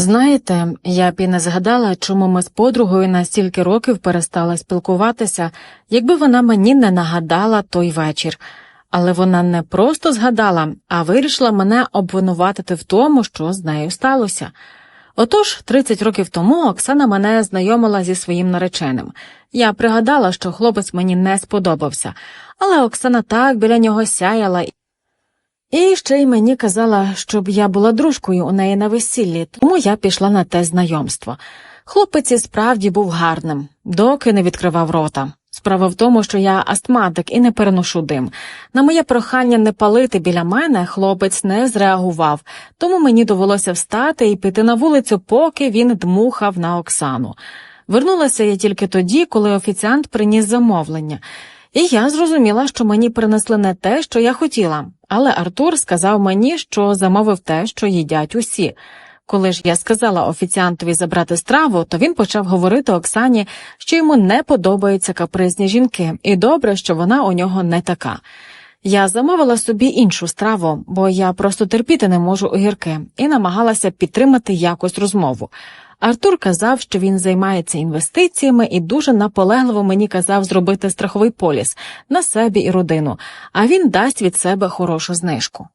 Знаєте, я б і не згадала, чому ми з подругою на стільки років перестали спілкуватися, якби вона мені не нагадала той вечір. Але вона не просто згадала, а вирішила мене обвинуватити в тому, що з нею сталося. Отож, 30 років тому Оксана мене знайомила зі своїм нареченим. Я пригадала, що хлопець мені не сподобався, але Оксана так біля нього сяяла. І ще й мені казала, щоб я була дружкою у неї на весіллі, тому я пішла на те знайомство. Хлопець і справді був гарним, доки не відкривав рота. Справа в тому, що я астматик і не переношу дим. На моє прохання не палити біля мене хлопець не зреагував, тому мені довелося встати і піти на вулицю, поки він дмухав на Оксану. Вернулася я тільки тоді, коли офіціант приніс замовлення. І я зрозуміла, що мені принесли не те, що я хотіла, але Артур сказав мені, що замовив те, що їдять усі. Коли ж я сказала офіціантові забрати страву, то він почав говорити Оксані, що йому не подобаються капризні жінки, і добре, що вона у нього не така. Я замовила собі іншу страву, бо я просто терпіти не можу огірки, і намагалася підтримати якось розмову. Артур казав, що він займається інвестиціями і дуже наполегливо мені казав зробити страховий поліс на себе і родину, а він дасть від себе хорошу знижку.